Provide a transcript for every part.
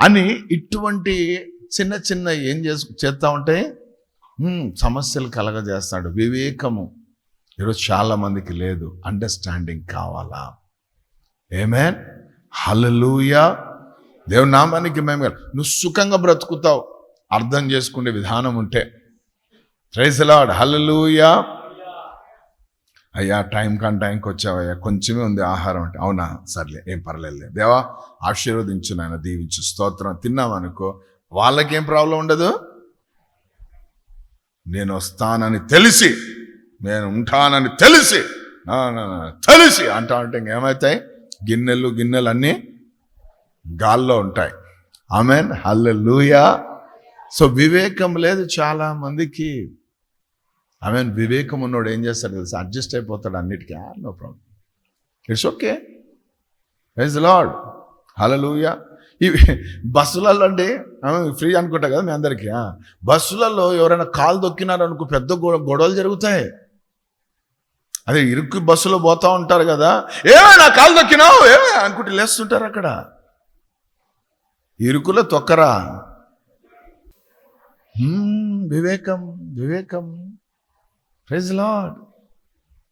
అని ఇటువంటి చిన్న చిన్న ఏం చేసు చేస్తూ ఉంటే సమస్యలు కలగజేస్తాడు. వివేకము ఈరోజు చాలా మందికి లేదు. అండర్స్టాండింగ్ కావాలా? ఏమేన్ హలలుయా దేవుని నామానికి మేము నువ్వు సుఖంగా బ్రతుకుతావు. అర్థం చేసుకునే విధానం ఉంటే. రైసలాడ్ హలలుయా అయ్యా టైం కాని టైంకి వచ్చావయ్యా కొంచెమే ఉంది ఆహారం అంటే. అవునా? సర్లే ఏం పర్లేదు దేవా ఆశీర్వదించు నాయన దీవించు. స్తోత్రం. తిన్నామనుకో వాళ్ళకేం ప్రాబ్లం ఉండదు? నేను వస్తానని తెలిసి నేను ఉంటానని తెలిసి తెలిసి అంటా అంటే ఇంకేమవుతాయి గిన్నెలు గిన్నెలు అన్నీ గాల్లో ఉంటాయి. ఆమెన్ హల్లెలూయా సో వివేకం లేదు చాలా మందికి ఐ మీన్ వివేకం ఉన్నోడు ఏం చేస్తాడు తెలుసు? అడ్జస్ట్ అయిపోతాడు అన్నిటికీ. No problem it's okay wise lord hallelujah ఇవి బస్సులలో అండి ఫ్రీ అనుకుంటా కదా మీ అందరికీ? బస్సులలో ఎవరైనా కాలు దొక్కినారనుకో పెద్ద గొడవలు జరుగుతాయి. అదే ఇరుక్కు బస్సులో పోతూ ఉంటారు కదా. ఏమైనా కాలు దొక్కినావు? ఏమే అనుకుంటే లేస్తుంటారు అక్కడ. ఇరుకులో తొక్కరా. వివేకం వివేకం. ప్రెజ్ లాడ్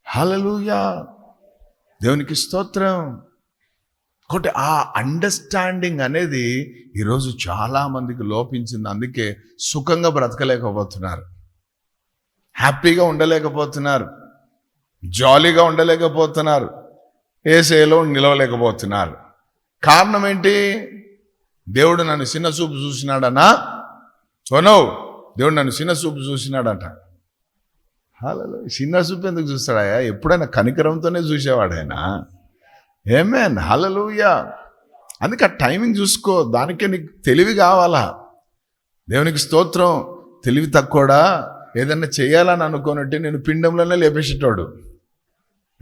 హలలుయా దేవునికి స్తోత్రం. ఒకటి ఆ అండర్స్టాండింగ్ అనేది ఈరోజు చాలా మందికి లోపించింది. అందుకే సుఖంగా బ్రతకలేకపోతున్నారు. హ్యాపీగా ఉండలేకపోతున్నారు. జాలీగా ఉండలేకపోతున్నారు. ఏసేలో నిలవలేకపోతున్నారు. కారణం ఏంటి? దేవుడు నన్ను చిన్న చూపు చూసినాడనా? సోనో దేవుడు నన్ను చిన్న చూపు చూసినాడంట. హలో చిన్న చూపు ఎందుకు చూస్తాడాయా ఎప్పుడైనా కనికరంతోనే చూసేవాడు ఆయన. Amen hallelujah. అందుకే ఆ టైమింగ్ చూసుకో. దానికే నీకు తెలివి కావాలా? దేవునికి స్తోత్రం. తెలివి తక్కువడా? ఏదన్నా చేయాలని అనుకోనంటే నేను పిండంలోనే లేపేసేటోడు.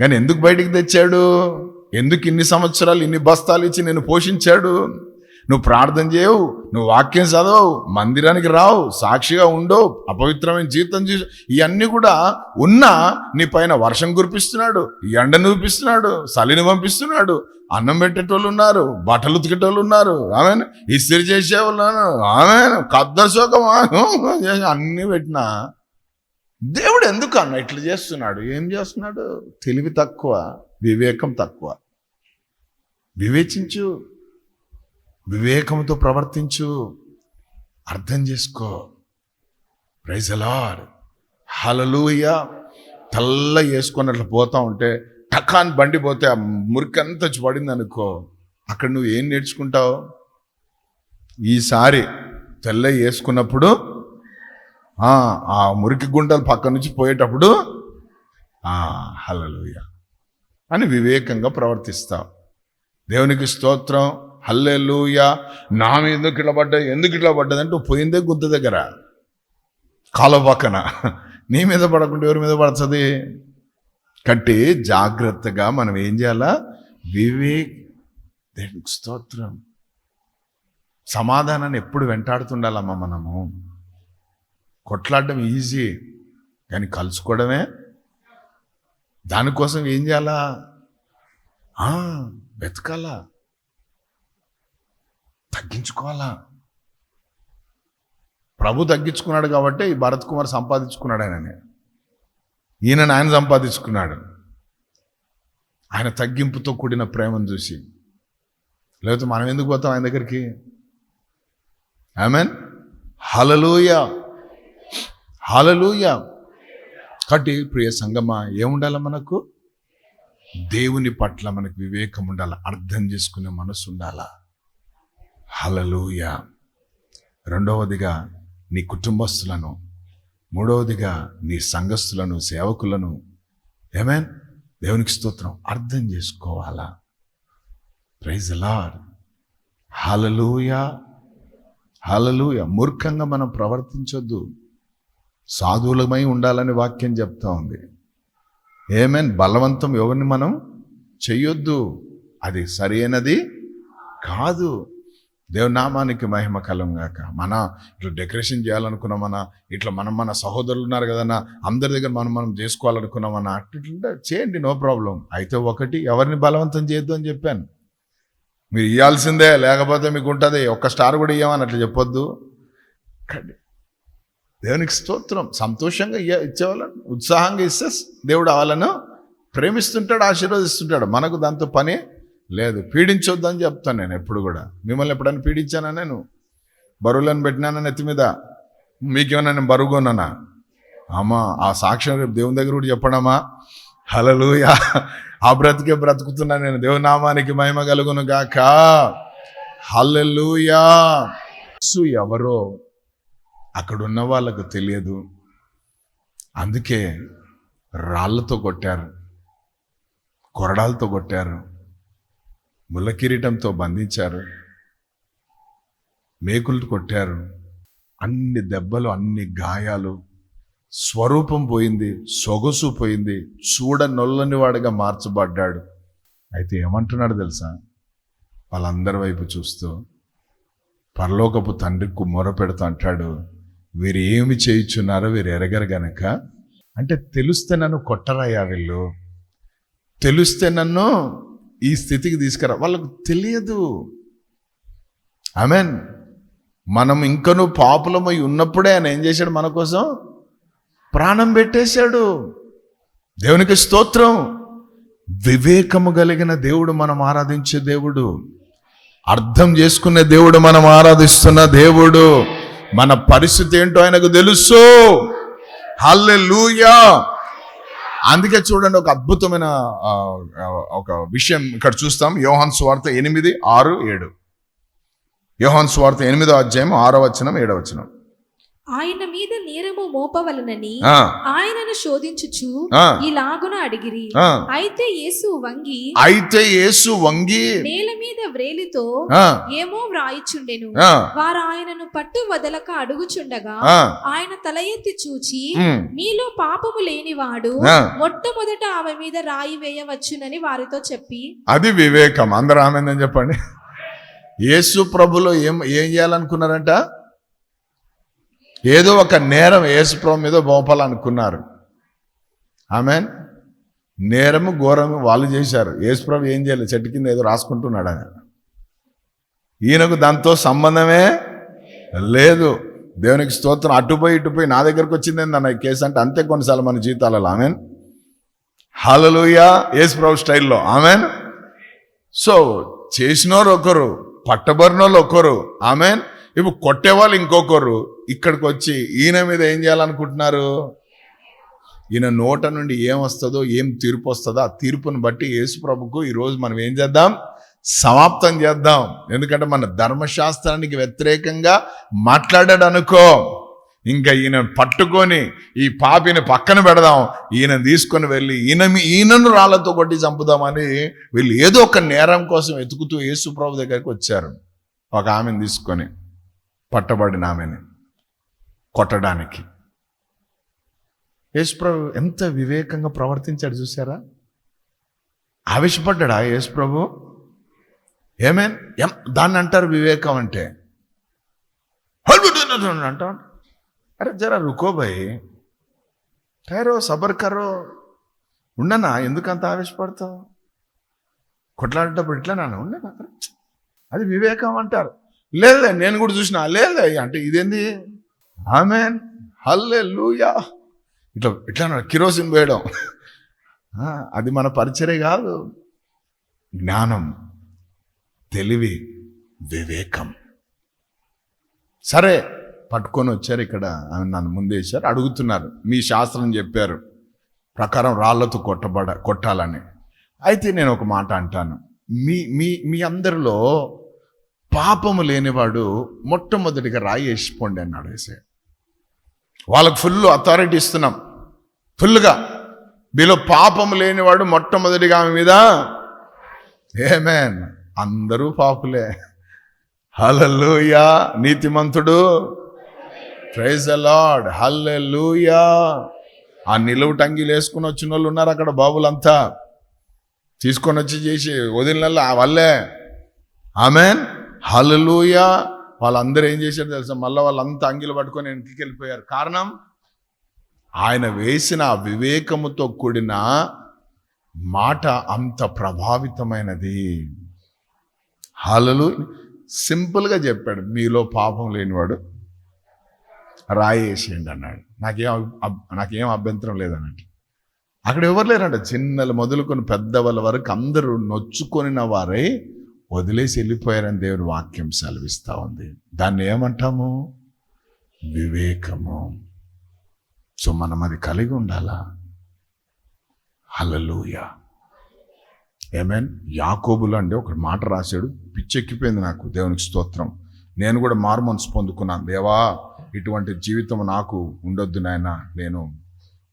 కానీ ఎందుకు బయటికి తెచ్చాడు? ఎందుకు ఇన్ని సంవత్సరాలు ఇన్ని బస్తాలు ఇచ్చి నేను పోషించాడు? నువ్వు ప్రార్థన చేయవు నువ్వు వాక్యం చదవవు మందిరానికి రావు సాక్షిగా ఉండవు అపవిత్రమైన జీవితం చూ ఇవన్నీ కూడా ఉన్నా నీ పైన వర్షం కురిపిస్తున్నాడు ఎండను చూపిస్తున్నాడు చలిని పంపిస్తున్నాడు అన్నం పెట్టేటోళ్ళు ఉన్నారు బట్టలు ఉతికేటోళ్ళు ఉన్నారు ఆమె ఇస్త్రీ చేసేవాళ్ళు ఆమె కద్దరు శోకం అన్నీ పెట్టినా దేవుడు ఎందుకు అన్న ఇట్లా చేస్తున్నాడు? ఏం చేస్తున్నాడు? తెలివి తక్కువ వివేకం తక్కువ. వివేచించు. వివేకంతో ప్రవర్తించు అర్థం చేసుకో. ప్రైజ్ అలాడ్ హలలుయ తెల్ల వేసుకొని అట్లా పోతా ఉంటే టకాన్ బండి పోతే ఆ మురికంతా పడింది అనుకో అక్కడ నువ్వు ఏం నేర్చుకుంటావు? ఈసారి తెల్ల వేసుకున్నప్పుడు ఆ మురికి గుంటలు పక్క నుంచి పోయేటప్పుడు హలలుయ అని వివేకంగా ప్రవర్తిస్తావు. దేవునికి స్తోత్రం. హల్లెలూయ. నా మీద ఎందుకు ఇట్లా పడ్డా ఎందుకు ఇట్లా పడ్డదంటే పోయిందే గుంత దగ్గర. కాలువ పక్కన నీ మీద పడకుండా ఎవరి మీద పడుతుంది? కట్టి జాగ్రత్తగా మనం ఏం చేయాలా? వివేక్ దేవునికి స్తోత్రం. సమాధానాన్ని ఎప్పుడు వెంటాడుతుండాలమ్మా మనము? కొట్లాడడం ఈజీ కానీ కలుసుకోవడమే. దానికోసం ఏం చేయాలా? వెతకాలా? తగ్గించుకోవాలా? ప్రభు తగ్గించుకున్నాడు కాబట్టి ఈ భరత్ కుమార్ సంపాదించుకున్నాడు ఆయనని. ఈయన ఆయన సంపాదించుకున్నాడు. ఆయన తగ్గింపుతో కూడిన ప్రేమను చూసి. లేకపోతే మనం ఎందుకు పోతాం ఆయన దగ్గరికి? ఆమెన్ హలలుయ హలలుయ కాబట్టి ప్రియ సంగమా ఏముండాలి మనకు? దేవుని పట్ల మనకు వివేకం ఉండాలి? అర్థం చేసుకునే మనసు ఉండాలా? హలలుయ రెండవదిగా నీ కుటుంబస్తులను మూడవదిగా నీ సంఘస్థులను సేవకులను. ఏమేన్ దేవునికి స్తోత్రం. అర్థం చేసుకోవాలా? ప్రైజ్ లాడ్ హలలుయ హలలుయ మూర్ఖంగా మనం ప్రవర్తించొద్దు. సాధువులమై ఉండాలని వాక్యం చెప్తా ఉంది. ఏమేన్ బలవంతం ఎవరిని మనం చెయ్యొద్దు. అది సరైనది కాదు. దేవునామానికి మహిమ కలంగాక మన ఇట్లా డెకరేషన్ చేయాలనుకున్నామన్నా ఇట్లా మనం మన సహోదరులు ఉన్నారు కదన్నా అందరి దగ్గర మనం మనం చేసుకోవాలనుకున్నామన్నా అట్లా చేయండి నో ప్రాబ్లం. అయితే ఒకటి ఎవరిని బలవంతం చేయొద్దు అని చెప్పాను. మీరు ఇవ్వాల్సిందే లేకపోతే మీకు ఉంటుంది. ఒక్క స్టార్ కూడా ఇవ్వమని అట్లా చెప్పొద్దు. దేవునికి స్తోత్రం. సంతోషంగా ఇయ్య ఇచ్చేవాళ్ళని ఉత్సాహంగా ఇస్తే దేవుడు వాళ్ళను ప్రేమిస్తుంటాడు ఆశీర్వదిస్తుంటాడు. మనకు దాంతో పని లేదు పీడించొద్దని చెప్తాను నేను ఎప్పుడు కూడా. మిమ్మల్ని ఎప్పుడైనా పీడించానా నేను? బరువులను పెట్టినానా నెత్తి మీద? మీకేమన్నా నేను బరువుగొన్నానా అమ్మా ఆ సాక్ష్యం రేపు దేవుని దగ్గర కూడా చెప్పడమా? హలలు ఆ బ్రతికే బ్రతుకుతున్నా నేను. దేవు నామానికి మహిమ కలుగును గాక. హలలుయా యేసు ఎవరో అక్కడ ఉన్న వాళ్ళకు తెలియదు. అందుకే రాళ్ళతో కొట్టారు. కొరడాలతో కొట్టారు. ముళ్ళ కిరీటంతో బంధించారు. మేకులు కొట్టారు. అన్ని దెబ్బలు అన్ని గాయాలు. స్వరూపం పోయింది సొగసు పోయింది. చూడ నొల్లని వాడిగా మార్చబడ్డాడు. అయితే ఏమంటున్నాడు తెలుసా? వాళ్ళందరి వైపు చూస్తూ పరలోకపు తండ్రికి మొర పెడుతూ అంటాడు. వీరు ఏమి చేయించున్నారో వీరు ఎరగరు గనక. అంటే తెలిస్తే నన్ను కొట్టరయ్యా వీళ్ళు తెలిస్తే నన్ను ఈ స్థితికి తీసుకురా. వాళ్ళకు తెలియదు. మీన్ మనం ఇంకనూ పాపులమై ఉన్నప్పుడే ఆయన ఏం చేశాడు మన కోసం? ప్రాణం పెట్టేశాడు. దేవునికి స్తోత్రం. వివేకము కలిగిన దేవుడు మనం ఆరాధించే దేవుడు. అర్థం చేసుకునే దేవుడు మనం ఆరాధిస్తున్న దేవుడు. మన పరిస్థితి ఏంటో ఆయనకు తెలుసు. హల్లెలూయా అందుకే చూడండి ఒక అద్భుతమైన ఒక విషయం ఇక్కడ చూస్తాం. యోహాన్ స్వార్థ ఎనిమిది ఆరు ఏడు. యోహాన్ స్వార్థ ఎనిమిదో అధ్యాయం ఆరో వచనం ఏడో వచనం. ఆయన మీద నేరము మోపవలనని ఆయనను శోధించుచు ఇలాగున అడిగిరి. అయితే యేసు వంగి అయితే యేసు వంగి నేల మీద వ్రేలితో ఏమో వ్రాయిచుండెను. వారు ఆయనను పట్టు వదలక అడుగుచుండగా ఆయన తల ఎత్తి చూచి మీలో పాపము లేనివాడు. మొట్టమొదట ఆమె మీద రాయి వేయవచ్చునని వారితో చెప్పి అది వివేకం. అందరూ ఆమెందని చెప్పండి. యేసు ప్రభులో ఏం ఏం చేయాలనుకున్నారంట? ఏదో ఒక నేరం యేసు మీద మోపాలనుకున్నారు ఆమె నేరము ఘోరము వాళ్ళు చేశారు. ఏసుప్రభు ఏం చేయలేదు చెట్టు కింద ఏదో రాసుకుంటున్నాడు ఆయన. ఈయనకు దాంతో సంబంధమే లేదు. దేవునికి స్తోత్రం. అటుపోయి ఇటుపోయి నా దగ్గరకు వచ్చింది ఏందన్న కేసు అంటే అంతే కొన్నిసార్లు మన జీవితాలలో. ఆమెన్? హలలుయా ఏసుప్రభు స్టైల్లో. ఆమెన్? సో చేసినోరు ఒకరు పట్టబడినోళ్ళు ఒకరు. ఆమెన్? ఇప్పుడు కొట్టేవాళ్ళు ఇంకొకరు. ఇక్కడికి వచ్చి ఈయన మీద ఏం చేయాలనుకుంటున్నారు? ఈయన నోట నుండి ఏం వస్తుందో ఏం తీర్పు వస్తుందో ఆ తీర్పును బట్టి యేసుప్రభుకు ఈరోజు మనం ఏం చేద్దాం? సమాప్తం చేద్దాం. ఎందుకంటే మన ధర్మశాస్త్రానికి వ్యతిరేకంగా మాట్లాడాడు అనుకో. ఇంకా ఈయన పట్టుకొని ఈ పాపిని పక్కన పెడదాం. ఈయన తీసుకొని వెళ్ళి ఈయన మీ- ఈయనను రాళ్ళతో కొట్టి చంపుదామని వీళ్ళు ఏదో ఒక నేరం కోసం వెతుకుతూ యేసుప్రభు దగ్గరికి వచ్చారు. ఒక ఆమెను తీసుకొని. పట్టబడిన ఆమెని కొట్టడానికి. యేసుప్రభు ఎంత వివేకంగా ప్రవర్తించాడు చూసారా ఆవేశపడ్డా యేసుప్రభు? ఏమేన్? ఎం? దాన్ని అంటారు వివేకం అంటే. అంటాం అరే జరా రుకోబాయ్ టైరో సబర్ కరో ఉండనా ఎందుకంత ఆవేశపడతావు కొట్లాడేటప్పుడు ఇట్లా నాన్న ఉండనా అది వివేకం అంటారు లేదులే నేను కూడా చూసిన. లేదులే అంటే ఇదేంది? ఆమె హల్లే లూయా ఇట్లా ఇట్లా కిరోసిన్ వేయడం. అది మన పరిచరే కాదు. జ్ఞానం తెలివి వివేకం. సరే పట్టుకొని వచ్చారు ఇక్కడ. ఆమె నన్ను ముందేశారు అడుగుతున్నారు. మీ శాస్త్రం చెప్పారు. ప్రకారం రాళ్ళతో కొట్టబడ కొట్టాలని. అయితే నేను ఒక మాట అంటాను. మీ మీ మీ అందరిలో పాపము లేనివాడు మొట్టమొదటిగా రాయి వేసిపోండి అన్నాడు వేసే వాళ్ళకు ఫుల్ అథారిటీ ఇస్తున్నాం. ఫుల్గా మీలో పాపము లేనివాడు మొట్టమొదటిగా ఆమె మీద ఏమేన్ అందరూ పాపులే. హల్లెలూయా నీతిమంతుడు. ప్రైజ్ అలాడ్ లార్డ్ హల్లెలూయా ఆ నిలువు టంగిలు వేసుకుని వచ్చిన వాళ్ళు ఉన్నారు అక్కడ బాబులంతా. తీసుకొని వచ్చి చేసి వదిలినల్లా వాళ్ళే. Amen hallelujah. వాళ్ళందరూ ఏం చేశారు తెలుసా? మళ్ళీ వాళ్ళంతా అంగిలు పట్టుకొని వెనక్కి వెళ్ళిపోయారు. కారణం? ఆయన వేసిన వివేకముతో కూడిన మాట అంత ప్రభావితమైనది. హలలు సింపుల్గా చెప్పాడు మీలో పాపం లేనివాడు రాయేసేయండి అన్నాడు. నాకేం నాకేం అభ్యంతరం లేదన్నట్టు. అక్కడ ఎవరు లేరంట? చిన్నలు మొదలుకొని పెద్దవాళ్ళ వరకు అందరూ నొచ్చుకొనిన వారై వదిలేసి వెళ్ళిపోయారని దేవుని వాక్యం సెలవిస్తూ ఉంది. దాన్ని ఏమంటాము? వివేకము. సో మనం అది కలిగి ఉండాలా? హలలుయ ఏమేన్ యాకోబులు అంటే ఒక మాట రాశాడు. పిచ్చెక్కిపోయింది నాకు దేవునికి స్తోత్రం. నేను కూడా మార్మన్స్ పొందుకున్నాను. దేవా ఇటువంటి జీవితం నాకు ఉండొద్దు నాయన. నేను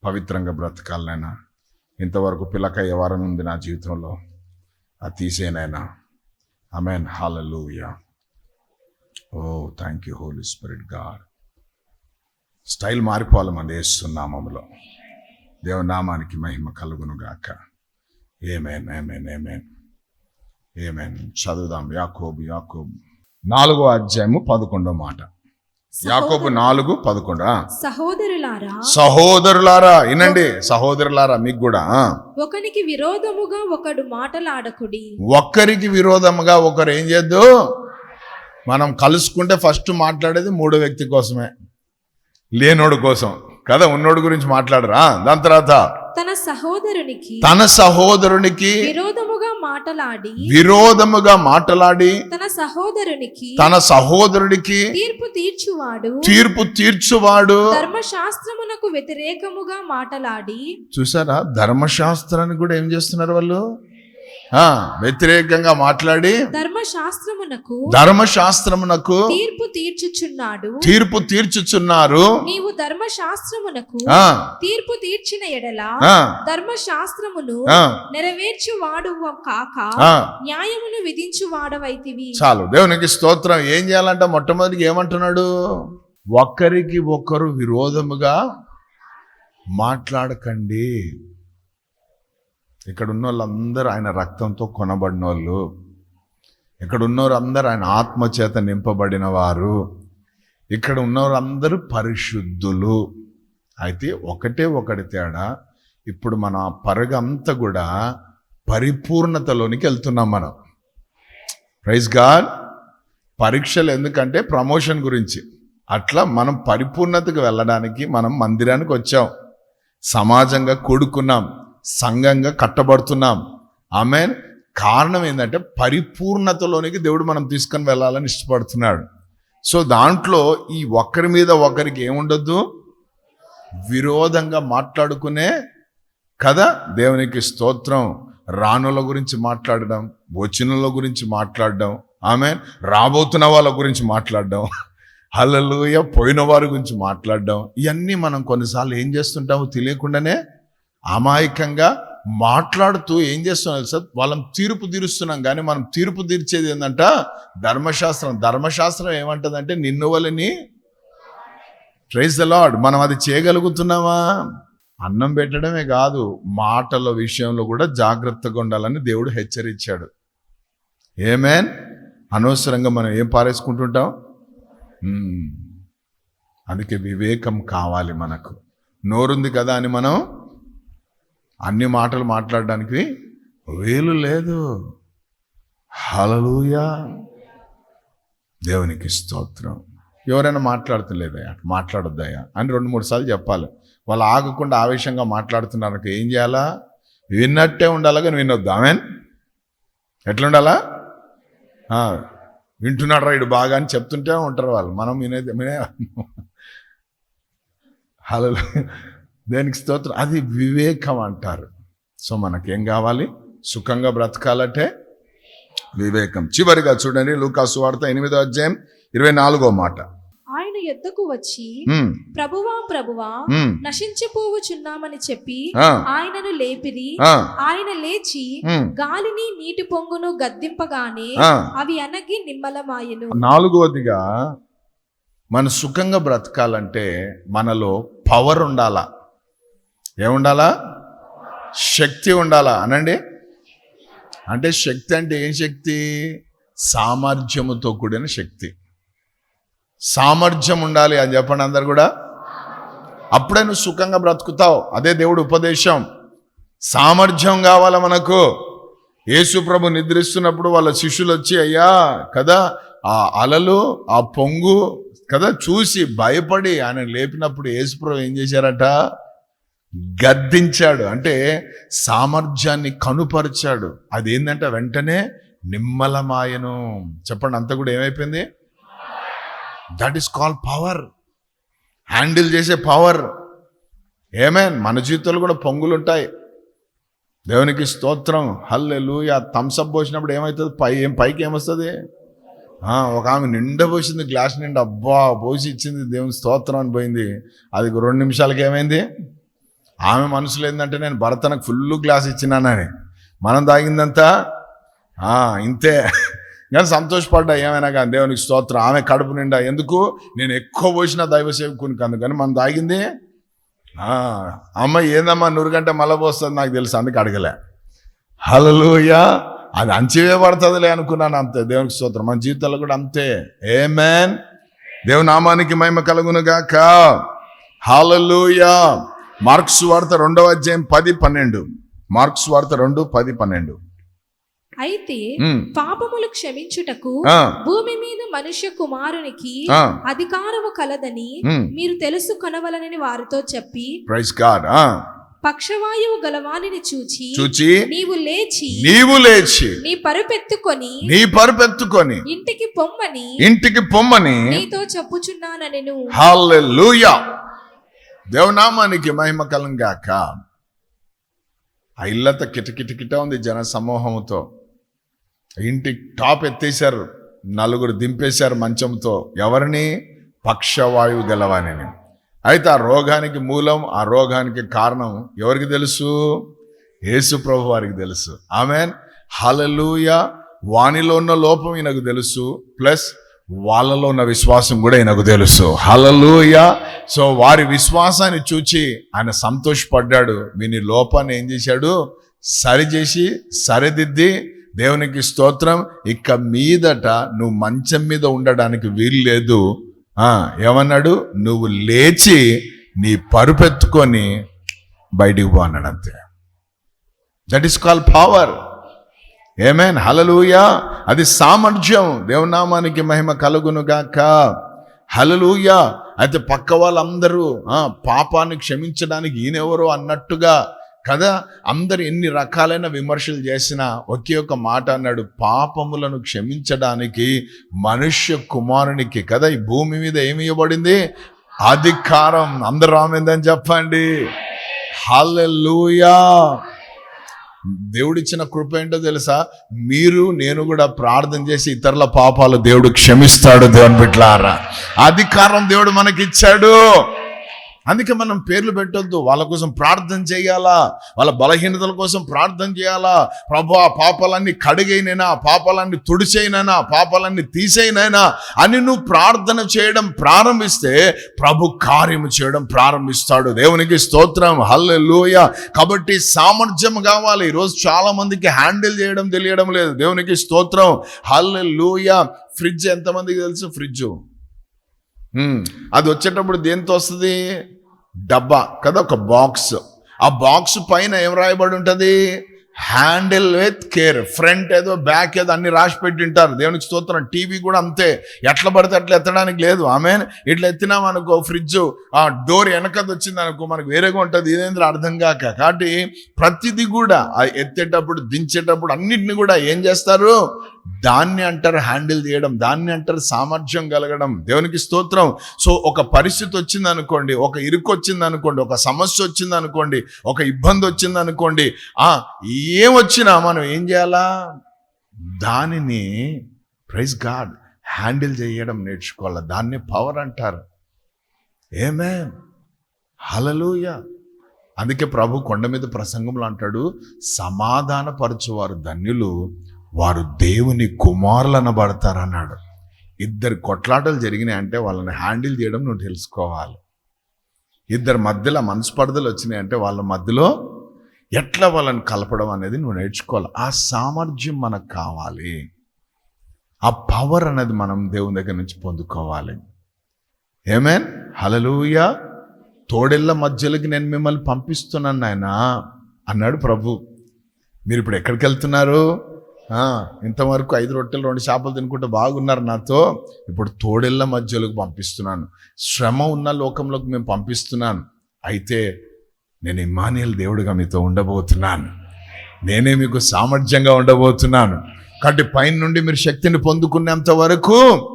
పవిత్రంగా బ్రతకాలి నాయన. ఇంతవరకు పిల్లక వారం ఉంది నా జీవితంలో. అది తీసేనైనా amen hallelujah oh thank you holy spirit god style మారిపోవాలి మన వేస్తున్నామములో దేవనామానికి నామానికి మహిమ కలుగును గాక. ఏమేన్ ఏమేన్ ఏమేన్ ఏమేన్ చదువుదాం. యాకోబు యాకోబు. నాలుగో అధ్యాయము పదకొండో మాట. యాకోబు నాలుగు పదకొండు. సహోదరులారా సహోదరులారా వినండి సహోదరులారా మీకు కూడా ఆ. ఒకనికి విరోధముగా ఒకడు మాటలాడకుడి ఒక్కరికి విరోధముగా ఒకరు ఏం చేద్దు మనం కలుసుకుంటే ఫస్ట్ మాట్లాడేది మూడో వ్యక్తి కోసమే లేనోడు కోసం కదా ఉన్నోడు గురించి మాట్లాడరా? దాని తర్వాత తన సహోదరునికి తన సహోదరునికి విరోధముగా మాటలాడి విరోధముగా మాట్లాడి తన సహోదరునికి తన సహోదరుడికి తీర్పు తీర్చువాడు తీర్పు తీర్చువాడు. ధర్మశాస్త్రమునకు వ్యతిరేకముగా మాటలాడి చూసారా? ధర్మశాస్త్రాన్ని కూడా ఏం చేస్తున్నారు వాళ్ళు? వ్యతిరేకంగా మాట్లాడి ధర్మశాస్త్రమునకు ధర్మశాస్త్రమునకు తీర్పు తీర్చుచున్నాడు. తీర్పు తీర్చుచున్నారు. నీవు ధర్మశాస్త్రమునకు తీర్పు తీర్చిన ఎడల ధర్మశాస్త్రమును ఆ. నెరవేర్చు వాడు కాక న్యాయమును విధించు వాడవైతివి చాలు. దేవునికి స్తోత్రం. ఏం చేయాలంట? మొట్టమొదటికి ఏమంటున్నాడు? ఒక్కరికి ఒక్కరు విరోధముగా మాట్లాడకండి. ఇక్కడ ఉన్న వాళ్ళందరూ ఆయన రక్తంతో కొనబడిన వాళ్ళు ఇక్కడ ఉన్నవారు అందరూ ఆయన ఆత్మ చేత నింపబడిన వారు ఇక్కడ ఉన్నవారు అందరూ పరిశుద్ధులు. అయితే ఒకటే ఒకటి తేడా ఇప్పుడు మన పరగంతా కూడా పరిపూర్ణతలోనికి వెళ్తున్నాం మనం. Praise god. పరీక్షలు ఎందుకంటే ప్రమోషన్ గురించి. అట్లా మనం పరిపూర్ణతకు వెళ్ళడానికి మనం మందిరానికి వచ్చాం. సమాజంగా కూడుకున్నాం. సంఘంగా కట్టబడుతున్నాం. ఆమె కారణం ఏంటంటే పరిపూర్ణతలోనికి దేవుడు మనం తీసుకొని వెళ్ళాలని ఇష్టపడుతున్నాడు. సో దాంట్లో ఈ ఒకరి మీద ఒకరికి ఏముండొద్దు? విరోధంగా మాట్లాడుకునే కదా దేవునికి స్తోత్రం. రానుల గురించి మాట్లాడడం వచ్చినుల గురించి మాట్లాడడం ఆమె రాబోతున్న వాళ్ళ గురించి మాట్లాడడం హలలుయ పోయిన వారి గురించి మాట్లాడడం ఇవన్నీ మనం కొన్నిసార్లు ఏం చేస్తుంటామో తెలియకుండానే అమాయకంగా మాట్లాడుతూ ఏం చేస్తున్నాం సార్ వాళ్ళని తీర్పు తీరుస్తున్నాం కానీ మనం తీర్పు తీర్చేది ఏంటంట ధర్మశాస్త్రం. ధర్మశాస్త్రం ఏమంటదంటే నిన్ను వలని ప్రైజ్ ద లాడ్ మనం అది చేయగలుగుతున్నామా? అన్నం పెట్టడమే కాదు మాటల విషయంలో కూడా జాగ్రత్తగా ఉండాలని దేవుడు హెచ్చరించాడు. ఏమేన్ అనవసరంగా మనం ఏం పారేసుకుంటుంటాం? అందుకే వివేకం కావాలి మనకు. నోరుంది కదా అని మనం అన్ని మాటలు మాట్లాడడానికి వేలు లేదు. హలలుయా దేవునికి స్తోత్రం. ఎవరైనా మాట్లాడుతులేదయ్యా మాట్లాడొద్దయ్యా అని రెండు మూడు సార్లు చెప్పాలి. వాళ్ళు ఆగకుండా ఆవేశంగా మాట్లాడుతున్నారు ఏం చేయాలా? విన్నట్టే ఉండాలా కానీ వినొద్దు. ఆమెన్. ఎట్లా ఉండాలా వింటున్నాడు రైడు బాగా అని చెప్తుంటే ఉంటారు వాళ్ళు. మనం వినేది వినే హలో దేనికి స్తోత్రం? అది వివేకం అంటారు. సో మనకేం కావాలి? సుఖంగా బ్రతకాలంటే వివేకం. చివరిగా చూడండి లూకాసు వార్త ఎనిమిదో అధ్యాయం ఇరవై నాలుగో మాట. ఆయన ఎద్దకు వచ్చి ప్రభువా ప్రభువా నశించిపోవుచున్నామని చెప్పి ఆయనను లేపిరి. ఆ, ఆయన లేచి గాలిని నీటి పొంగును గద్దింపగానే. అవి అనగి నిమ్మలమాయను. నాలుగవదిగా మన సుఖంగా బ్రతకాలంటే మనలో పవర్ ఉండాలా? ఏముండాలా? శక్తి ఉండాలా? అనండి. అంటే శక్తి అంటే ఏం శక్తి? సామర్థ్యముతో కూడిన శక్తి. సామర్థ్యం ఉండాలి అని చెప్పండి అందరు కూడా. అప్పుడే నువ్వు సుఖంగా బ్రతుకుతావు. అదే దేవుడు ఉపదేశం. సామర్థ్యం కావాలా మనకు? యేసు ప్రభు నిద్రిస్తున్నప్పుడు వాళ్ళ శిష్యులు వచ్చి అయ్యా కదా ఆ అలలు ఆ పొంగు కదా చూసి భయపడి ఆయన లేపినప్పుడు యేసు ప్రభు ఏం చేశారట? గద్దించాడు. అంటే సామర్థ్యాన్ని కనుపరిచాడు. అది ఏంటంటే వెంటనే నిమ్మలమాయను. చెప్పండి అంతా కూడా ఏమైపోయింది? That is call power handle చేసే పవర్ ఏమేన్ మన జీవితంలో కూడా పొంగులు ఉంటాయి దేవునికి స్తోత్రం. హల్లెలు ఆ థమ్సప్ పోసినప్పుడు ఏమవుతుంది పై ఏం పైకి ఏమొస్తుంది? ఒక ఆమె నిండా పోసింది గ్లాస్ నిండా. అబ్బా పోసి ఇచ్చింది దేవుని స్తోత్రం అని పోయింది. అది రెండు నిమిషాలకి ఏమైంది? ఆమె మనసులో ఏంటంటే నేను భరతనకు ఫుల్ గ్లాస్ ఇచ్చినానని. మనం తాగిందంతా? ఇంతే. నేను సంతోషపడ్డా ఏమైనా కానీ దేవునికి స్తోత్రం. ఆమె కడుపు నిండా. ఎందుకు? నేను ఎక్కువ పోసిన దైవ సేవకునికి అందుకని మనం తాగింది. అమ్మ ఏందమ్మా నూరుగంట మళ్ళీ పోస్తుంది నాకు తెలుసు. అందుకు అడగలే. హలలుయా అది అంచివే పడుతుందిలే అనుకున్నాను అంతే. దేవునికి స్తోత్రం. మన జీవితంలో కూడా అంతే. ఏ మ్యాన్ నామానికి మహిమ కలుగును గాక హాలలుయా మార్క్స్ వార్త రెండవ అధ్యాయం పది పన్నెండు. మార్క్స్ వార్త రెండు పది పన్నెండు. అయితే పాపములు క్షమించుటకు భూమి మీద మనుష్య కుమారునికి అధికారము కలదని మీరు తెలుసు కొనవలనని వారితో చెప్పి ప్రైజ్ గాడ్ పక్షవాయువు గలవానిని చూచి చూచి నీవు లేచి నీవు లేచి నీ పరుపెత్తుకొని నీ పరుపెత్తుకొని ఇంటికి పొమ్మని ఇంటికి పొమ్మని నీతో చెప్పుచున్నానెను హల్లెలూయా దేవనామానికి మహిమ కలంగాక. ఆ ఇల్లత కిటకిటకిట ఉంది జన సమూహంతో ఇంటి టాప్ ఎత్తేశారు నలుగురు దింపేశారు మంచంతో ఎవరిని? పక్షవాయువు గలవానిని. అయితే ఆ రోగానికి మూలం ఆ రోగానికి కారణం ఎవరికి తెలుసు? యేసు ప్రభు వారికి తెలుసు. ఆమెన్. హలలుయ వానిలో ఉన్న లోపం ఈయనకు తెలుసు. ప్లస్ వాళ్ళలో ఉన్న విశ్వాసం కూడా ఈయనకు తెలుసు. హలలుయ సో వారి విశ్వాసాన్ని చూచి ఆయన సంతోషపడ్డాడు. వీని లోపాన్ని ఏం చేశాడు? సరిచేసి సరిదిద్ది దేవునికి స్తోత్రం. ఇక మీదట నువ్వు మంచం మీద ఉండడానికి వీలు లేదు. ఏమన్నాడు? నువ్వు లేచి నీ పరుపెత్తుకొని బయటికి పో అన్నాడు అంతే that is call power amen hallelujah అది సామర్థ్యం. దేవునామానికి మహిమ కలుగునుగాక హలలుయా అయితే పక్క వాళ్ళందరూ పాపాన్ని క్షమించడానికి ఈయనెవరో అన్నట్టుగా కదా? అందరు ఎన్ని రకాలైన విమర్శలు చేసినా ఒకే ఒక మాట అన్నాడు పాపములను క్షమించడానికి మనుష్య కుమారునికి కదా ఈ భూమి మీద ఏమి ఇవ్వబడింది? అధికారం. అందరూ రామిందని చెప్పండి. హల్లెలూయా దేవుడిచ్చిన కృప ఏంటో తెలుసా? మీరు నేను కూడా ప్రార్థన చేసి ఇతరుల పాపాలు దేవుడు క్షమిస్తాడు దేవుని బిట్లారా అధికారం దేవుడు మనకిచ్చాడు. అందుకే మనం పేర్లు పెట్టొద్దు. వాళ్ళ కోసం ప్రార్థన చేయాలా? వాళ్ళ బలహీనతల కోసం ప్రార్థన చేయాలా? ప్రభు ఆ పాపాలన్నీ కడిగైనైనా ఆ పాపాలన్నీ తుడిచైనైనా పాపాలన్నీ తీసైనైనా అని నువ్వు ప్రార్థన చేయడం ప్రారంభిస్తే ప్రభు కార్యము చేయడం ప్రారంభిస్తాడు. దేవునికి స్తోత్రం. హల్లెలూయ. కాబట్టి సామర్థ్యం కావాలి. ఈరోజు చాలా మందికి హ్యాండిల్ చేయడం తెలియడం లేదు. దేవునికి స్తోత్రం. హల్లెలూయ. ఫ్రిడ్జ్ ఎంతమందికి తెలుసు? ఫ్రిడ్జ్. అది వచ్చేటప్పుడు దేంతో వస్తుంది? డబ్బా కదా ఒక బాక్స్. ఆ బాక్స్ పైన ఏం రాయబడి ఉంటుంది? Handle with care. ఫ్రంట్ ఏదో బ్యాక్ ఏదో అన్ని రాసి పెట్టింటారు దేవునికి స్తోత్రం. టీవీ కూడా అంతే. ఎట్లా పడితే అట్లా ఎత్తడానికి లేదు. ఆమె ఇట్లా ఎత్తినాం అనుకో ఫ్రిడ్జ్ ఆ డోర్ వెనకది వచ్చింది అనుకో మనకు వేరేగా ఉంటుంది. ఇదేంద్ర అర్థం కాక. కాబట్టి ప్రతిదీ కూడా ఎత్తేటప్పుడు దించేటప్పుడు అన్నిటిని కూడా ఏం చేస్తారు? దాన్ని అంటారు హ్యాండిల్ చేయడం దాన్ని అంటారు సామర్థ్యం కలగడం. దేవునికి స్తోత్రం. సో ఒక పరిస్థితి వచ్చింది అనుకోండి ఒక ఇరుకు వచ్చింది అనుకోండి ఒక సమస్య వచ్చింది అనుకోండి ఒక ఇబ్బంది వచ్చింది అనుకోండి ఆ ఏం వచ్చినా మనం ఏం చేయాలా? దానిని ప్రైజ్ గాడ్ హ్యాండిల్ చేయడం నేర్చుకోవాలి. దాన్ని పవర్ అంటారు. ఏమే హలలుయ అందుకే ప్రభు కొండ మీద ప్రసంగంలో అంటాడు సమాధానపరచువారు ధన్యులు వారు దేవుని కుమారులు అనబడతారు ఇద్దరు కొట్లాటలు జరిగినాయి అంటే వాళ్ళని హ్యాండిల్ చేయడం నువ్వు తెలుసుకోవాలి. ఇద్దరి మధ్యలో మనస్పర్ధలు వచ్చినాయి అంటే వాళ్ళ మధ్యలో ఎట్లా వాళ్ళని కలపడం అనేది నువ్వు నేర్చుకోవాలి. ఆ సామర్థ్యం మనకు కావాలి. ఆ పవర్ అనేది మనం దేవుని దగ్గర నుంచి పొందుకోవాలి. ఏమేన్ హలలుయ తోడెళ్ళ మధ్యలోకి నేను మిమ్మల్ని పంపిస్తున్నాను నాయన అన్నాడు ప్రభు. మీరు ఇప్పుడు ఎక్కడికి వెళ్తున్నారు? ఇంతవరకు ఐదు రొట్టెలు రెండు చేపలు తినుకుంటే బాగున్నారు నాతో. ఇప్పుడు తోడేళ్ళ మధ్యలోకి పంపిస్తున్నాను. శ్రమ ఉన్న లోకంలోకి మేము పంపిస్తున్నాను. అయితే నేను ఇమానియల్ దేవుడిగా మీతో ఉండబోతున్నాను. నేనే మీకు సామర్థ్యంగా ఉండబోతున్నాను. కాబట్టి పైన నుండి మీరు శక్తిని పొందుకునేంత వరకు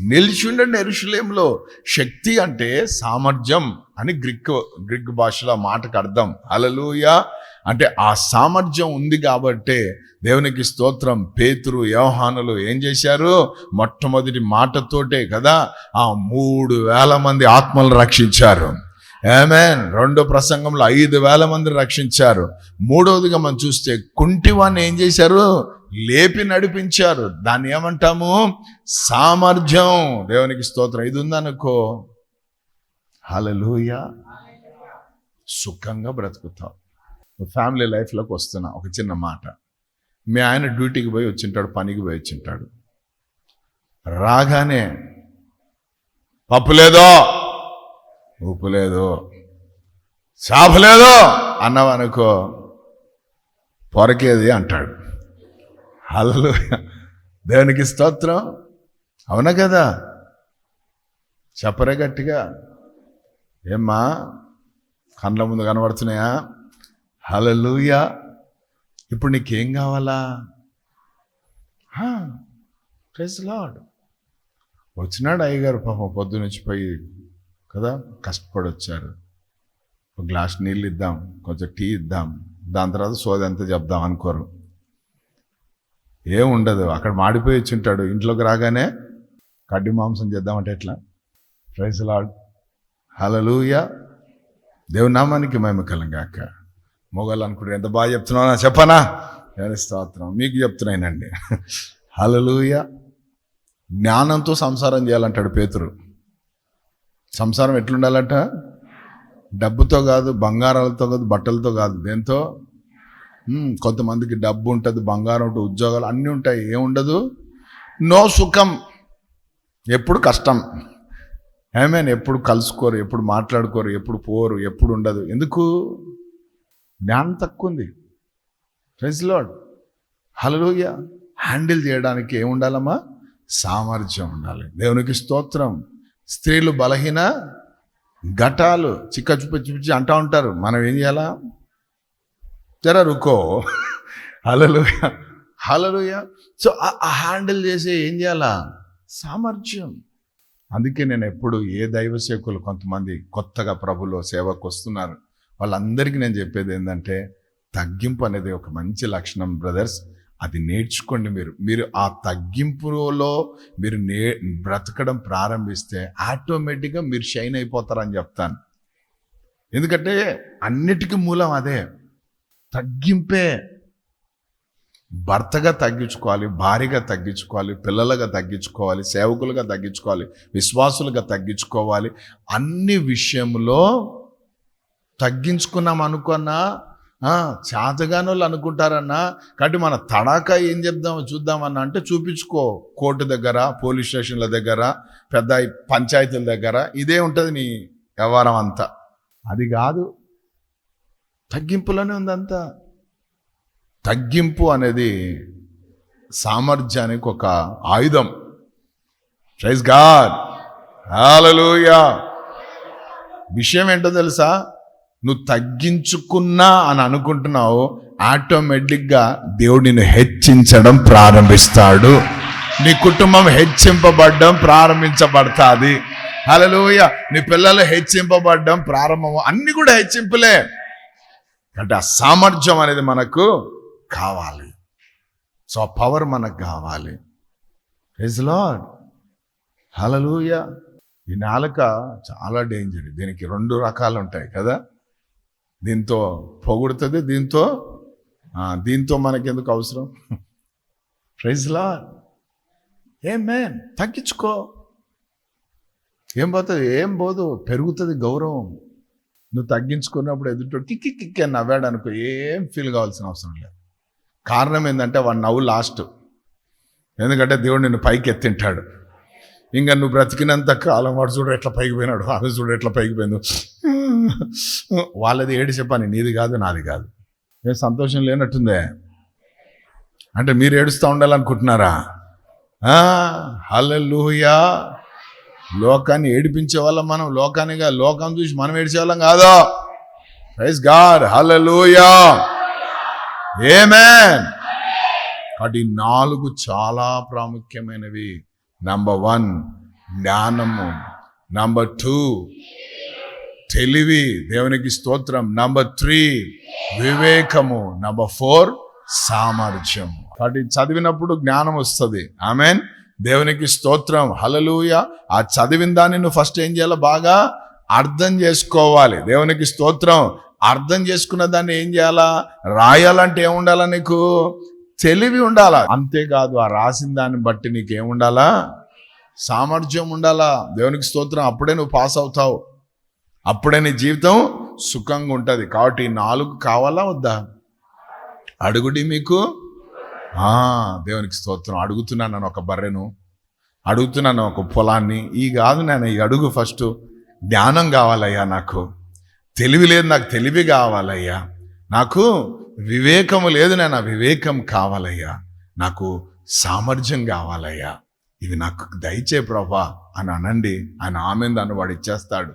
నిలిచి ఉండండి ఎరుషులేంలో శక్తి అంటే సామర్థ్యం అని గ్రిక్ గ్రిక్ భాషలో మాటకు అర్థం. అలలుయా అంటే ఆ సామర్థ్యం ఉంది కాబట్టే దేవునికి స్తోత్రం పేతురు వ్యవహానులు ఏం చేశారు? మొట్టమొదటి మాటతోటే కదా ఆ మూడు వేల మంది ఆత్మలు రక్షించారు. ఏమేన్ రెండో ప్రసంగంలో ఐదు వేల మంది రక్షించారు. మూడవదిగా మనం చూస్తే కుంటివాన్ని ఏం చేశారు? లేపి నడిపించారు. దాన్ని ఏమంటాము? సామర్థ్యం. దేవునికి స్తోత్రం. ఇది ఉందనుకో. హలలుయ సుఖంగా బ్రతుకుతాం. ఫ్యామిలీ లైఫ్లోకి వస్తున్నా ఒక చిన్న మాట. మీ ఆయన డ్యూటీకి పోయి వచ్చింటాడు పనికి పోయి వచ్చింటాడు. రాగానే పప్పు లేదో? ఉప్పు లేదు? చేప లేదో? అన్నావనుకో పొరకేది అంటాడు. అల్లు దేవునికి స్తోత్రం? అవునా కదా? చెప్పరే గట్టిగా. ఏమ్మా కండ్ల ముందు కనబడుతున్నాయా? హలలుయా ఇప్పుడు నీకేం కావాలా? ప్రెస్ లాడ్ వచ్చినాడు అయ్యగారు పాపం పొద్దు నుంచి పోయి కదా కష్టపడి వచ్చారు ఒక గ్లాస్ నీళ్ళు ఇద్దాం కొంచెం టీ ఇద్దాం దాని తర్వాత సోది అంతా చెప్దాం అనుకోరు. ఏం ఉండదు అక్కడ మాడిపోయి వచ్చి ఉంటాడు ఇంట్లోకి రాగానే కడ్డి మాంసం చేద్దామంటే ఎట్లా? ప్రైజ్ లాడ్ హలలుయ దేవుని నామానికి మేము కలంగాక. మొగలు అనుకుంటారు. ఎంత బాగా చెప్తున్నానా చెప్పనా? నేను స్తోత్రం. మీకు చెప్తున్నానండి హలలుయ జ్ఞానంతో సంసారం చేయాలంటాడు పేతురు. సంసారం ఎట్లుండాలంట? డబ్బుతో కాదు బంగారాలతో కాదు బట్టలతో కాదు. దేంతో? కొంతమందికి డబ్బు ఉంటుంది బంగారం ఉంటుంది ఉద్యోగాలు అన్నీ ఉంటాయి. ఏముండదు? నో సుఖం. ఎప్పుడు కష్టం. ఏమేన్? ఎప్పుడు కలుసుకోరు ఎప్పుడు మాట్లాడుకోరు ఎప్పుడు పోరు ఎప్పుడు ఉండదు. ఎందుకు? జ్ఞానం తక్కువ ఉంది ప్రైజ్ లాడ్ హలోయ హ్యాండిల్ చేయడానికి ఏముండాలమ్మా? సామర్థ్యం ఉండాలి. దేవునికి స్తోత్రం. స్త్రీలు బలహీన ఘటాలు చిక్క చూపి చూపించి అంటా ఉంటారు. మనం ఏం చేయాలా? జర రుకో. హలలుయ హలలుయ సో ఆ హ్యాండిల్ చేసే ఏం చేయాలా? సామర్థ్యం. అందుకే నేను ఎప్పుడు ఏ దైవ సేవకులు కొంతమంది కొత్తగా ప్రభులో సేవకు వస్తున్నారు. వాళ్ళందరికీ నేను చెప్పేది ఏంటంటే తగ్గింపు అనేది ఒక మంచి లక్షణం బ్రదర్స్. అది నేర్చుకోండి మీరు. మీరు ఆ తగ్గింపులో మీరు నే బ్రతకడం ప్రారంభిస్తే ఆటోమేటిక్గా మీరు షైన్ అయిపోతారని చెప్తాను. ఎందుకంటే అన్నిటికీ మూలం అదే. తగ్గింపే. భర్తగా తగ్గించుకోవాలి భారీగా తగ్గించుకోవాలి పిల్లలుగా తగ్గించుకోవాలి సేవకులుగా తగ్గించుకోవాలి విశ్వాసులుగా తగ్గించుకోవాలి. అన్ని విషయంలో తగ్గించుకున్నాం అనుకున్నా చేతగానోళ్ళు అనుకుంటారన్నా కాబట్టి మన తడాక ఏం చెప్దామో చూద్దామన్నా అంటే చూపించుకో. కోర్టు దగ్గర పోలీస్ స్టేషన్ల దగ్గర పెద్ద పంచాయతీల దగ్గర ఇదే ఉంటుంది నీ వ్యవహారం అంతా. అది కాదు. తగ్గింపులోనే ఉందంతా తగ్గింపు అనేది సామర్థ్యానికి ఒక ఆయుధం. Praise god. హాలలుయా. విషయం ఏంటో తెలుసా? నువ్వు తగ్గించుకున్నా అని అనుకుంటున్నావు ఆటోమేటిక్గా దేవుడు నిన్ను హెచ్చించడం ప్రారంభిస్తాడు. నీ కుటుంబం హెచ్చింపబడడం ప్రారంభించబడతాది. హల్లెలూయా. నీ పిల్లలు హెచ్చింపబడడం ప్రారంభం. అన్నీ కూడా హెచ్చింపులే. అంటే ఆ సామర్థ్యం అనేది మనకు కావాలి. సో ఆ పవర్ మనకు కావాలి. ఇస్ లాడ్ హలలుయ ఈ నాలుక చాలా డేంజర్ దీనికి రెండు రకాలు ఉంటాయి కదా. దీంతో పొగుడుతుంది దీంతో దీంతో మనకెందుకు అవసరం? ప్రైజ్లా ఏం మేన్ తగ్గించుకో. ఏం పోతుంది ఏం పోదు పెరుగుతుంది గౌరవం. నువ్వు తగ్గించుకున్నప్పుడు ఎదుటి కిక్కి కిక్కి అని నవ్వాడు అనుకో ఏం ఫీల్ కావాల్సిన అవసరం లేదు. కారణం ఏంటంటే వాడు నవ్వు లాస్ట్ ఎందుకంటే దేవుడు నిన్ను పైకి ఎత్తింటాడు. ఇంకా నువ్వు బ్రతికినంత కాలం వాడు చూడు ఎట్లా పైకి పోయినాడు ఆమె చూడు ఎట్లా పైకి పోయిందో. వాళ్ళది ఏడు చెప్పాను నీది కాదు నాది కాదు. ఏ సంతోషం లేనట్టుందే. అంటే మీరు ఏడుస్తూ ఉండాలనుకుంటున్నారా? హల్లెలూయా. లోకాన్ని ఏడిపించే వాళ్ళం మనం లోకానిగా లోకం చూసి మనం ఏడిచే వాళ్ళం కాదు? ప్రైజ్ గాడ్ హల్లెలూయా ఏమేన్ కాబట్టి నాలుగు చాలా ప్రాముఖ్యమైనవి. నంబర్ వన్ జ్ఞానము. నంబర్ టూ తెలివి దేవునికి స్తోత్రం. నంబర్ త్రీ వివేకము. నంబర్ ఫోర్ సామర్థ్యం. కాబట్టి చదివినప్పుడు జ్ఞానం వస్తుంది. ఆమెన్ దేవునికి స్తోత్రం. హలలుయ ఆ చదివిన దాన్ని నువ్వు ఫస్ట్ ఏం చేయాలో బాగా అర్థం చేసుకోవాలి. దేవునికి స్తోత్రం. అర్థం చేసుకున్న దాన్ని ఏం చేయాలా? రాయాలంటే ఏముండాలా నీకు? తెలివి ఉండాలా? అంతేకాదు ఆ రాసిన దాన్ని బట్టి నీకు ఏముండాలా సామర్థ్యం ఉండాలా? దేవునికి స్తోత్రం. అప్పుడే నువ్వు పాస్ అవుతావు. అప్పుడే నీ జీవితం సుఖంగా ఉంటుంది. కాబట్టి ఈ నాలుగు కావాలా వద్దా? అడుగుడి మీకు? దేవునికి స్తోత్రం. అడుగుతున్నాను నేను ఒక బర్రెను. అడుగుతున్నాను ఒక పొలాన్ని. ఈ కాదు నేను ఈ అడుగు ఫస్ట్. జ్ఞానం కావాలయ్యా నాకు. తెలివి లేదు నాకు తెలివి కావాలయ్యా. నాకు వివేకము లేదు నేను వివేకం కావాలయ్యా. నాకు సామర్థ్యం కావాలయ్యా. ఇవి నాకు దయచే ప్రభా అని అనండి. ఆయన ఆమె దాన్ని వాడు ఇచ్చేస్తాడు.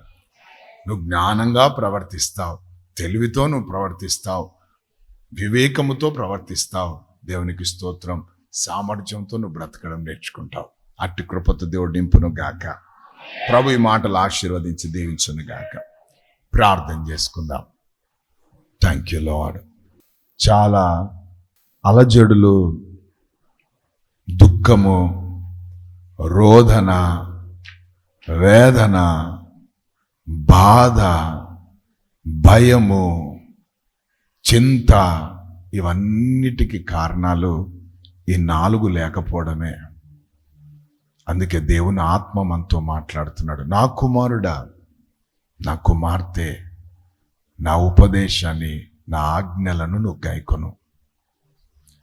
నువ్వు జ్ఞానంగా ప్రవర్తిస్తావు. తెలివితో నువ్వు ప్రవర్తిస్తావు. వివేకముతో ప్రవర్తిస్తావు. దేవునికి స్తోత్రం. సామర్థ్యంతో నువ్వు బ్రతకడం నేర్చుకుంటావు. అట్టి కృపతో దేవుడు నింపును గాక. ప్రభు ఈ మాటలు ఆశీర్వదించి దీవించును గాక. ప్రార్థన చేసుకుందాం. థ్యాంక్ యూ లాడ్ చాలా అలజడులు దుఃఖము రోధన వేదన బాధ భయము చింత ఇవన్నిటికీ కారణాలు ఈ నాలుగు లేకపోవడమే. అందుకే దేవుని ఆత్మ మనతో మాట్లాడుతున్నాడు. నా కుమారుడా నా కుమార్తె నా ఉపదేశాన్ని నా ఆజ్ఞలను నువ్వు గైకొను.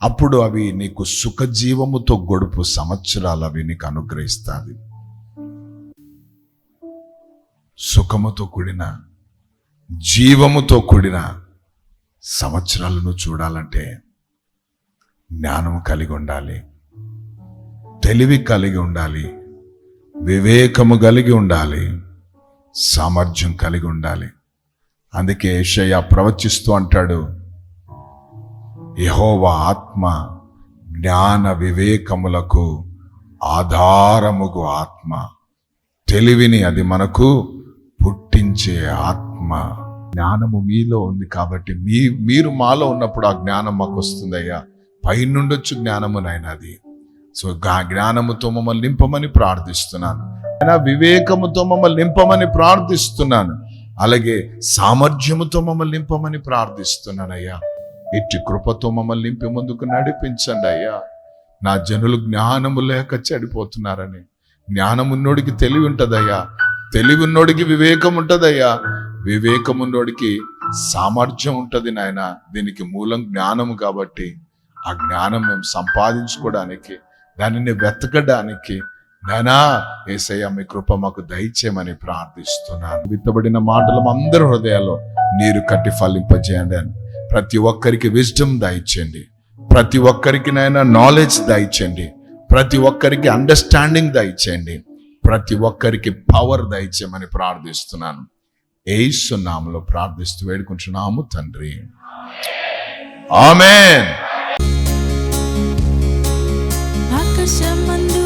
అప్పుడు అవి నీకు సుఖజీవముతో గొడుపు సంవత్సరాలు అవి నీకు అనుగ్రహిస్తాది. సుఖముతో కూడిన జీవముతో కూడిన సంవత్సరాలను చూడాలంటే జ్ఞానము కలిగి ఉండాలి. తెలివి కలిగి ఉండాలి. వివేకము కలిగి ఉండాలి. సామర్థ్యం కలిగి ఉండాలి. అందుకే ఏషయ్య ప్రవచిస్తూ అంటాడు యహోవా ఆత్మ జ్ఞాన వివేకములకు ఆధారముగు ఆత్మ. తెలివిని అది మనకు పుట్టించే ఆత్మ జ్ఞానము మీలో ఉంది కాబట్టి మీ మీరు మాలో ఉన్నప్పుడు ఆ జ్ఞానం మాకు వస్తుందయ్యా పైనుండొచ్చు జ్ఞానము నాయనది సో గా జ్ఞానముతో మమ్మల్ని నింపమని ప్రార్థిస్తున్నాను. అయినా వివేకముతో మమ్మల్ని నింపమని ప్రార్థిస్తున్నాను. అలాగే సామర్థ్యముతో మమ్మల్ని నింపమని ప్రార్థిస్తున్నానయ్యా ఇట్టి కృపతో మమ్మల్ని నింపి ముందుకు నడిపించండి అయ్యా. నా జనులు జ్ఞానము లేక చెడిపోతున్నారని జ్ఞానమున్నోడికి తెలివి ఉంటుందయ్యా. తెలివి ఉన్నోడికి వివేకం ఉంటదయ్యా. వివేకమున్నోడికి సామర్థ్యం ఉంటుంది నాయన. దీనికి మూలం జ్ఞానము కాబట్టి ఆ జ్ఞానం మేము సంపాదించుకోవడానికి దానిని వెతకడానికి నానా ఏసయ్య మీ కృప మాకు దయచేయమని ప్రార్థిస్తున్నాను. విత్తబడిన మాటలు అందరి హృదయాల్లో నీరు కట్టి ఫలింపజేయండి అని ప్రతి ఒక్కరికి విజ్డమ్ దయచేయండి. ప్రతి ఒక్కరికి నైనా నాలెడ్జ్ దయచేయండి. ప్రతి ఒక్కరికి అండర్స్టాండింగ్ దయచేయండి. ప్రతి ఒక్కరికి పవర్ దయచేయమని ప్రార్థిస్తున్నాను. ఏసు నామలో ప్రార్థిస్తూ వేడుకుంటున్నాము తండ్రి. ఆమెన్ ఆకాశమందు